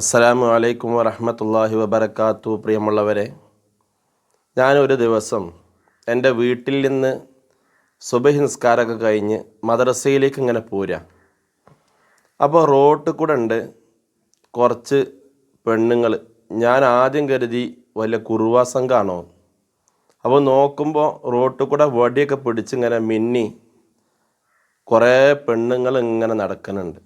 അസ്സലാമു അലൈക്കും വറഹമത്തല്ലാഹി വബർക്കാത്തു പ്രിയമുള്ളവരെ ഞാനൊരു ദിവസം എന്റെ വീട്ടിൽ നിന്ന് സുബഹി നിസ്കാരമൊക്കെ കഴിഞ്ഞ് മദ്രസയിലേക്ക് ഇങ്ങനെ പോരാ. അപ്പോൾ റോട്ട് കൂടെ ഉണ്ട് കുറച്ച് പെണ്ണുങ്ങൾ. ഞാൻ ആദ്യം കരുതി വല്ല കുറുവാ സംഘമാണോ അപ്പോൾ നോക്കുമ്പോൾ റോട്ട് കൂടെ വടിയൊക്കെ പിടിച്ച് ഇങ്ങനെ മിന്നി കുറേ പെണ്ണുങ്ങൾ ഇങ്ങനെ നടക്കുന്നുണ്ട്.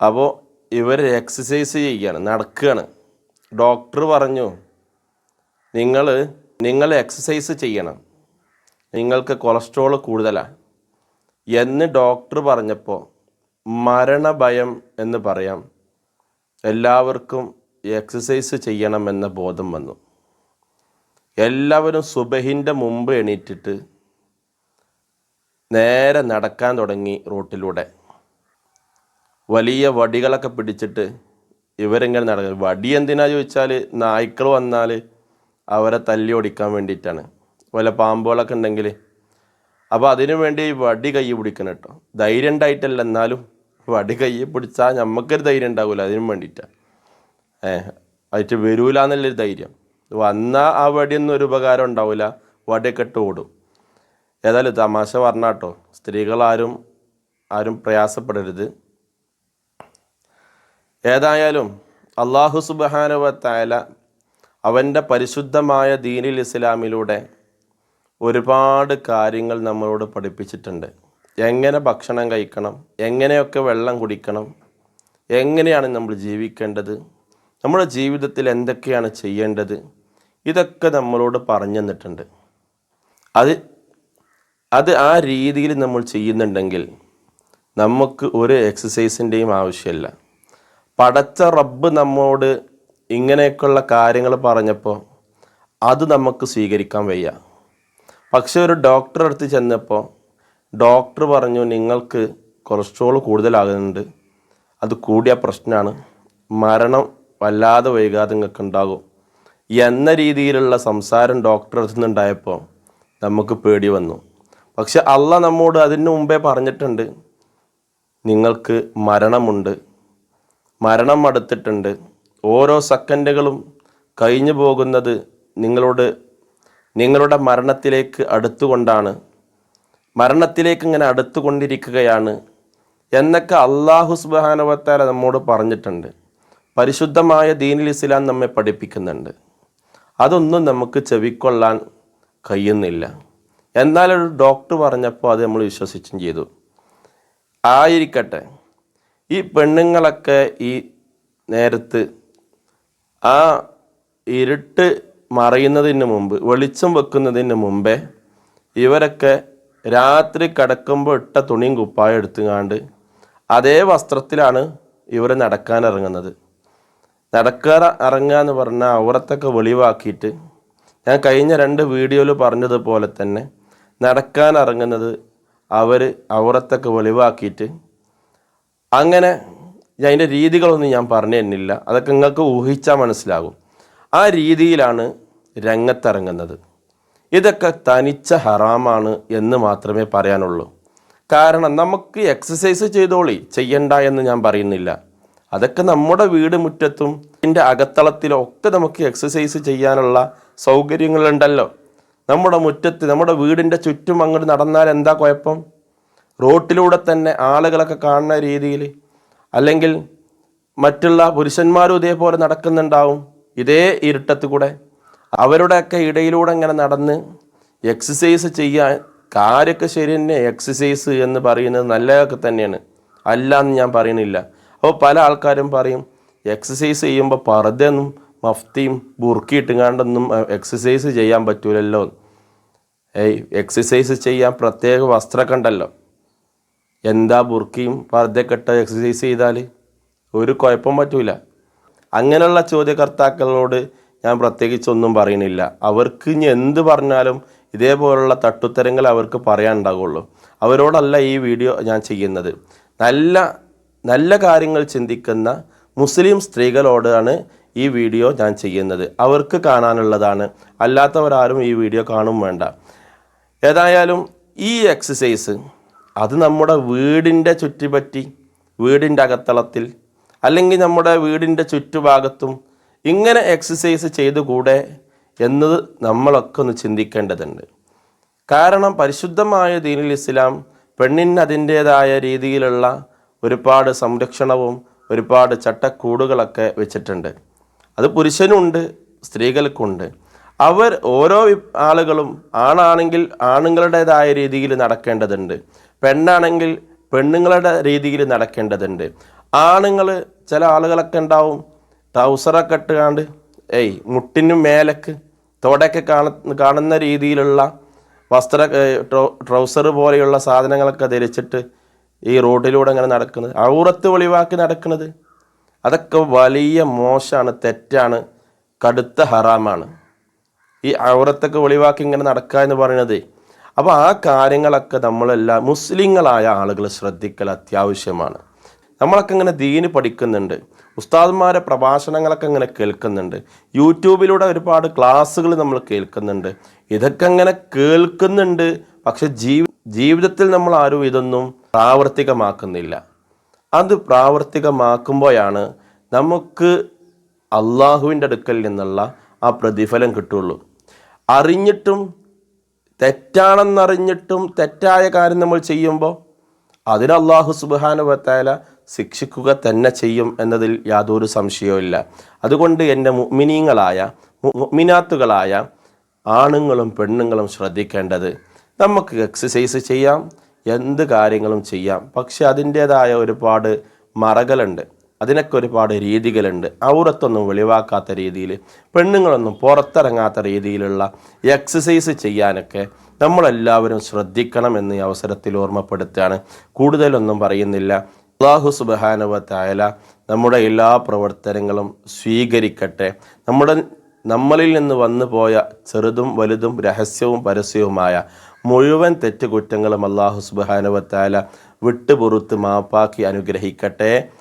അപ്പോൾ ഇവർ എക്സസൈസ് ചെയ്യുകയാണ് നടക്കുകയാണ് ഡോക്ടർ പറഞ്ഞു നിങ്ങൾ നിങ്ങൾ എക്സസൈസ് ചെയ്യണം. നിങ്ങൾക്ക് കൊളസ്ട്രോൾ കൂടുതലാണ് എന്ന് ഡോക്ടർ പറഞ്ഞപ്പോൾ മരണഭയം എന്ന് പറയാം. എല്ലാവർക്കും എക്സസൈസ് ചെയ്യണമെന്ന ബോധം വന്നു. എല്ലാവരും സുബഹിന്റെ മുമ്പ് എണീറ്റിട്ട് നേരെ നടക്കാൻ തുടങ്ങി റോട്ടിലൂടെ. വലിയ വടികളൊക്കെ പിടിച്ചിട്ട് ഇവരിങ്ങനെ നടക്കുന്നത്? വടി എന്തിനാ ചോദിച്ചാൽ നായ്ക്കൾ വന്നാൽ അവരെ തല്ലി ഓടിക്കാൻ വേണ്ടിയിട്ടാണ്. വല്ല പാമ്പുകളൊക്കെ ഉണ്ടെങ്കിൽ അപ്പോൾ അതിനു വേണ്ടി വടി കൈ പിടിക്കണം കേട്ടോ. ധൈര്യം ഉണ്ടായിട്ടല്ല എന്നാലും വടി കൈ പിടിച്ചാൽ നമുക്കൊരു ധൈര്യം ഉണ്ടാവില്ല അതിനും വേണ്ടിയിട്ടാണ് ഏ അതിട്ട് വരൂല എന്നുള്ളൊരു ധൈര്യം. വന്നാൽ ആ വടിയൊന്നും ഒരു ഉപകാരം ഉണ്ടാവില്ല വടിയൊക്കെ ഇട്ട് ഓടും. ഏതായാലും തമാശ പറഞ്ഞാട്ടോ. സ്ത്രീകളാരും ആരും പ്രയാസപ്പെടരുത്. ഏതായാലും അള്ളാഹു സുബാനുവത്തായ അവന്റെ പരിശുദ്ധമായ ദീനിൽ ഇസ്ലാമിലൂടെ ഒരുപാട് കാര്യങ്ങൾ നമ്മളോട് പഠിപ്പിച്ചിട്ടുണ്ട്. എങ്ങനെ ഭക്ഷണം കഴിക്കണം എങ്ങനെയൊക്കെ വെള്ളം കുടിക്കണം എങ്ങനെയാണ് നമ്മൾ ജീവിക്കേണ്ടത് നമ്മുടെ ജീവിതത്തിൽ എന്തൊക്കെയാണ് ചെയ്യേണ്ടത് ഇതൊക്കെ നമ്മളോട് പറഞ്ഞു തന്നിട്ടുണ്ട്. അത് അത് ആ രീതിയിൽ നമ്മൾ ചെയ്യുന്നുണ്ടെങ്കിൽ നമുക്ക് ഒരു എക്സസൈസിന്റെയും ആവശ്യമില്ല. പടച്ച റബ്ബ് നമ്മോട് ഇങ്ങനെയൊക്കെയുള്ള കാര്യങ്ങൾ പറഞ്ഞപ്പോൾ അത് നമുക്ക് സ്വീകരിക്കാൻ വയ്യ. പക്ഷെ ഒരു ഡോക്ടറെ അടുത്ത് ചെന്നപ്പോൾ ഡോക്ടർ പറഞ്ഞു നിങ്ങൾക്ക് കൊളസ്ട്രോൾ കൂടുതലാകുന്നുണ്ട്. അത് കൂടിയ പ്രശ്നമാണ്. മരണം വല്ലാതെ വൈകാതെ നിങ്ങൾക്ക് ഉണ്ടാകും. എന്ന രീതിയിലുള്ള സംസാരം ഡോക്ടർ അടുത്ത് നിന്നുണ്ടായപ്പോൾ നമുക്ക് പേടി വന്നു. പക്ഷെ അള്ള നമ്മോട് അതിന് മുമ്പേ പറഞ്ഞിട്ടുണ്ട് നിങ്ങൾക്ക് മരണമുണ്ട്. മരണം അടുത്തിട്ടുണ്ട്. ഓരോ സെക്കൻഡുകളും കഴിഞ്ഞു പോകുന്നത് നിങ്ങളോട് നിങ്ങളുടെ മരണത്തിലേക്ക് അടുത്തുകൊണ്ടാണ്. മരണത്തിലേക്ക് ഇങ്ങനെ അടുത്തുകൊണ്ടിരിക്കുകയാണ് എന്നൊക്കെ അള്ളാഹു സുബാനുവത്താല നമ്മോട് പറഞ്ഞിട്ടുണ്ട്. പരിശുദ്ധമായ ദീനിൽ ഇസ്ലാം നമ്മെ പഠിപ്പിക്കുന്നുണ്ട്. അതൊന്നും നമുക്ക് ചെവിക്കൊള്ളാൻ കഴിയുന്നില്ല. എന്നാൽ ഒരു ഡോക്ടർ പറഞ്ഞപ്പോൾ അത് നമ്മൾ വിശ്വസിച്ചും ചെയ്തു. ആയിരിക്കട്ടെ. ഈ പെണ്ണുങ്ങളൊക്കെ ഈ നേരത്ത് ആ ഇരുട്ട് മറയുന്നതിന് മുമ്പ് വെളിച്ചം വെക്കുന്നതിന് മുമ്പേ ഇവരൊക്കെ രാത്രി കിടക്കുമ്പോൾ ഇട്ട തുണിയും കുപ്പായം എടുത്തുങ്ങാണ്ട് അതേ വസ്ത്രത്തിലാണ് ഇവർ നടക്കാൻ ഇറങ്ങുന്നത്. നടക്കാൻ ഇറങ്ങുക എന്ന് പറഞ്ഞാൽ അവറത്തൊക്കെ വെളിവാക്കിയിട്ട് ഞാൻ കഴിഞ്ഞ രണ്ട് വീഡിയോയിൽ പറഞ്ഞതുപോലെ തന്നെ നടക്കാൻ ഇറങ്ങുന്നത് അവർ അവറത്തൊക്കെ വെളിവാക്കിയിട്ട് അങ്ങനെ അതിന്റെ രീതികളൊന്നും ഞാൻ പറഞ്ഞു തന്നില്ല. അതൊക്കെ നിങ്ങൾക്ക് ഊഹിച്ചാൽ മനസ്സിലാകും. ആ രീതിയിലാണ് രംഗത്തിറങ്ങുന്നത്. ഇതൊക്കെ തനിച്ച ഹറാമാണ് എന്ന് മാത്രമേ പറയാനുള്ളൂ. കാരണം നമുക്ക് എക്സസൈസ് ചെയ്തോളി ചെയ്യണ്ട എന്ന് ഞാൻ പറയുന്നില്ല. അതൊക്കെ നമ്മുടെ വീട് മുറ്റത്തും ഇതിന്റെ അകത്തളത്തിലും ഒക്കെ നമുക്ക് എക്സസൈസ് ചെയ്യാനുള്ള സൗകര്യങ്ങളുണ്ടല്ലോ. നമ്മുടെ മുറ്റത്ത് നമ്മുടെ വീടിന്റെ ചുറ്റും അങ്ങോട്ട് നടന്നാൽ എന്താ കുഴപ്പം? റോട്ടിലൂടെ തന്നെ ആളുകളൊക്കെ കാണുന്ന രീതിയിൽ അല്ലെങ്കിൽ മറ്റുള്ള പുരുഷന്മാരും ഇതേപോലെ നടക്കുന്നുണ്ടാവും. ഇതേ ഇരുട്ടത്ത് കൂടെ അവരുടെയൊക്കെ ഇടയിലൂടെ ഇങ്ങനെ നടന്ന് എക്സസൈസ് ചെയ്യാൻ കാര്യമൊക്കെ ശരി തന്നെ എക്സസൈസ് എന്ന് പറയുന്നത് നല്ലതൊക്കെ തന്നെയാണ്. അല്ല എന്ന് ഞാൻ പറയുന്നില്ല. അപ്പോൾ പല ആൾക്കാരും പറയും എക്സസൈസ് ചെയ്യുമ്പോൾ പർദ്ദയൊന്നും മഫ്തിയും ബുർക്കിയിട്ടുങ്ങാണ്ടൊന്നും എക്സസൈസ് ചെയ്യാൻ പറ്റൂലല്ലോ. എക്സസൈസ് ചെയ്യാൻ പ്രത്യേക വസ്ത്രമൊക്കെ ഉണ്ടല്ലോ. എന്താ ബുർക്കിയും പർദ്ധക്കെട്ട് എക്സസൈസ് ചെയ്താൽ ഒരു കുഴപ്പം പറ്റൂല. അങ്ങനെയുള്ള ചോദ്യകർത്താക്കളോട് ഞാൻ പ്രത്യേകിച്ചൊന്നും പറയണില്ല അവർക്ക് ഇനി എന്ത് പറഞ്ഞാലും ഇതേപോലുള്ള തട്ടുത്തരങ്ങൾ അവർക്ക് പറയാനുണ്ടാകുള്ളൂ അവരോടല്ല ഈ വീഡിയോ ഞാൻ ചെയ്യുന്നത്. നല്ല നല്ല കാര്യങ്ങൾ ചിന്തിക്കുന്ന മുസ്ലിം സ്ത്രീകളോടാണ് ഈ വീഡിയോ ഞാൻ ചെയ്യുന്നത്. അവർക്ക് കാണാനുള്ളതാണ്. അല്ലാത്തവരാരും ഈ വീഡിയോ കാണും വേണ്ട. ഏതായാലും ഈ എക്സസൈസ് അത് നമ്മുടെ വീടിന്റെ ചുറ്റിപ്പറ്റി വീടിന്റെ അകത്തളത്തിൽ അല്ലെങ്കിൽ നമ്മുടെ വീടിന്റെ ചുറ്റുഭാഗത്തും ഇങ്ങനെ എക്സസൈസ് ചെയ്തുകൂടെ എന്നത് നമ്മളൊക്കെ ഒന്ന് ചിന്തിക്കേണ്ടതുണ്ട്. കാരണം പരിശുദ്ധമായ ദീനുൽ ഇസ്ലാം പെണ്ണിന് അതിന്റേതായ രീതിയിലുള്ള ഒരുപാട് സംരക്ഷണവും ഒരുപാട് ചട്ടക്കൂടുകളൊക്കെ വെച്ചിട്ടുണ്ട്. അത് പുരുഷനുണ്ട് സ്ത്രീകൾക്കുണ്ട്. അവർ ഓരോ ആളുകളും ആണാണെങ്കിൽ ആണുങ്ങളുടേതായ രീതിയിൽ നടക്കേണ്ടതുണ്ട്. പെണ്ണാണെങ്കിൽ പെണ്ണുങ്ങളുടെ രീതിയിൽ നടക്കേണ്ടതുണ്ട്. ആണുങ്ങൾ ചില ആളുകളൊക്കെ ഉണ്ടാവും ട്രൗസറൊക്കെ ഇട്ടുകാണ്ട് ഏയ് മുട്ടിനും മേലക്ക് തോടൊക്കെ കാണ കാണുന്ന രീതിയിലുള്ള വസ്ത്ര ട്രൗസർ പോലെയുള്ള സാധനങ്ങളൊക്കെ ധരിച്ചിട്ട് ഈ റോഡിലൂടെ അങ്ങനെ നടക്കുന്നത്. ഔറത്ത് ഒളിവാക്കി നടക്കുന്നത്. അതൊക്കെ വലിയ മോശമാണ് തെറ്റാണ് കടുത്ത ഹറാമാണ്. ഈ ഔറത്തൊക്കെ ഒളിവാക്കി ഇങ്ങനെ നടക്കുക എന്ന് പറയുന്നത് അപ്പോൾ ആ കാര്യങ്ങളൊക്കെ നമ്മളെല്ലാം മുസ്ലിങ്ങളായ ആളുകൾ ശ്രദ്ധിക്കൽ അത്യാവശ്യമാണ്. നമ്മളൊക്കെ ഇങ്ങനെ ദീന് പഠിക്കുന്നുണ്ട്. ഉസ്താദ്മാരെ പ്രഭാഷണങ്ങളൊക്കെ ഇങ്ങനെ കേൾക്കുന്നുണ്ട്. യൂട്യൂബിലൂടെ ഒരുപാട് ക്ലാസ്സുകൾ നമ്മൾ കേൾക്കുന്നുണ്ട്. ഇതൊക്കെ ഇങ്ങനെ കേൾക്കുന്നുണ്ട്. പക്ഷെ ജീവി ജീവിതത്തിൽ നമ്മൾ ആരും ഇതൊന്നും പ്രാവർത്തികമാക്കുന്നില്ല. അത് പ്രാവർത്തികമാക്കുമ്പോഴാണ് നമുക്ക് അള്ളാഹുവിന്റെ അടുക്കൽ നിന്നുള്ള ആ പ്രതിഫലം കിട്ടുള്ളൂ. അറിഞ്ഞിട്ടും തെറ്റാണെന്നറിഞ്ഞിട്ടും തെറ്റായ കാര്യം നമ്മൾ ചെയ്യുമ്പോൾ അതിന് അള്ളാഹു സുബാനുവത്തായ ശിക്ഷിക്കുക തന്നെ ചെയ്യും എന്നതിൽ യാതൊരു സംശയവുമില്ല അതുകൊണ്ട് എന്റെ മുഅ്മിനീങ്ങളായ മുഅ്മിനാത്തുകളായ ആണുങ്ങളും പെണ്ണുങ്ങളും ശ്രദ്ധിക്കേണ്ടത് നമുക്ക് എക്സസൈസ് ചെയ്യാം എന്ത് കാര്യങ്ങളും ചെയ്യാം. പക്ഷെ അതിന്റേതായ ഒരുപാട് മറകളുണ്ട് അതിനൊക്കെ ഒരുപാട് രീതികളുണ്ട്. ഔറത്തൊന്നും വെളിവാക്കാത്ത രീതിയിൽ പെണ്ണുങ്ങളൊന്നും പുറത്തിറങ്ങാത്ത രീതിയിലുള്ള എക്സസൈസ് ചെയ്യാനൊക്കെ നമ്മളെല്ലാവരും ശ്രദ്ധിക്കണം എന്ന് ഈ അവസരത്തിൽ ഓർമ്മപ്പെടുത്തുകയാണ്. കൂടുതലൊന്നും പറയുന്നില്ല. അള്ളാഹു സുബാനുവത്തായ നമ്മുടെ എല്ലാ പ്രവർത്തനങ്ങളും സ്വീകരിക്കട്ടെ. നമ്മുടെ നമ്മളിൽ നിന്ന് വന്നു പോയ ചെറുതും വലുതും രഹസ്യവും പരസ്യവുമായ മുഴുവൻ തെറ്റുകുറ്റങ്ങളും അള്ളാഹു സുബാനുവത്തായ വിട്ടുപുറത്ത് മാപ്പാക്കി അനുഗ്രഹിക്കട്ടെ.